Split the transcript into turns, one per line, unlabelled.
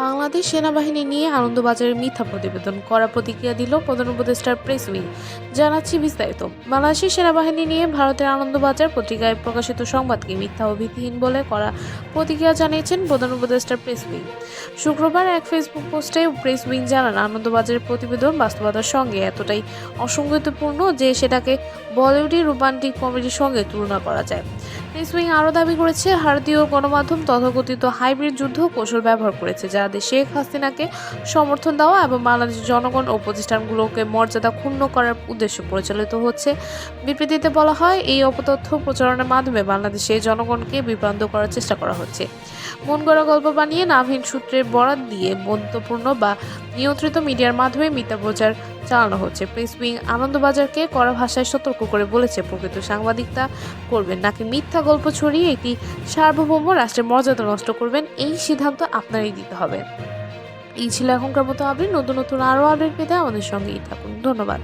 বাংলাদেশ সেনাবাহিনী নিয়ে আনন্দবাজারের মিথ্যা প্রতিবেদন করা প্রতিক্রিয়া দিল প্রধান উপদেষ্টার প্রেস উইং। জানাচ্ছি বিস্তারিত। বাংলাদেশের সেনাবাহিনী নিয়ে ভারতের আনন্দবাজার পত্রিকায় প্রকাশিত সংবাদকে মিথ্যা ও ভিত্তিহীন বলে করা প্রতিক্রিয়া জানিয়েছেন প্রধান উপদেষ্টার প্রেস উইং। শুক্রবার এক ফেসবুক পোস্টে প্রেস উইং জানান, আনন্দবাজারের প্রতিবেদন বাস্তবতার সঙ্গে এতটাই অসঙ্গতিপূর্ণ যে সেটাকে বলিউডি রোমান্টিক কমেডির সঙ্গে তুলনা করা যায়। উইং আরও দাবি করেছে, ভারতীয় গণমাধ্যম তথাকথিত হাইব্রিড যুদ্ধ কৌশল ব্যবহার করেছে, যাতে শেখ হাসিনাকে সমর্থন দেওয়া এবং বাংলাদেশের জনগণ ও প্রতিষ্ঠানগুলোকে মর্যাদা ক্ষুণ্ণ করার উদ্দেশ্য পরিচালিত হচ্ছে। বিবৃতিতে বলা হয়, এই অপতথ্য প্রচারণের মাধ্যমে বাংলাদেশে জনগণকে বিভ্রান্ত করার চেষ্টা করা হচ্ছে। মন গড়া গল্প বানিয়ে নামহীন সূত্রের বরাত দিয়ে মন্তপূর্ণ বা নিয়ন্ত্রিত মিডিয়ার মাধ্যমে মিথ্যা প্রচার চালানো হচ্ছে। প্রেস উইং আনন্দবাজারকে কড়া ভাষায় সতর্ক করে বলেছে, প্রকৃত সাংবাদিকতা করবেন নাকি মিথ্যা গল্প ছড়িয়ে একটি সার্বভৌম রাষ্ট্রের মর্যাদা নষ্ট করবেন, এই সিদ্ধান্ত আপনারই দিতে হবে। এই ছিল এখনকার মতো আপনি নতুন নতুন আরও আপডেট পেতে আমাদের সঙ্গেই থাকুন। ধন্যবাদ।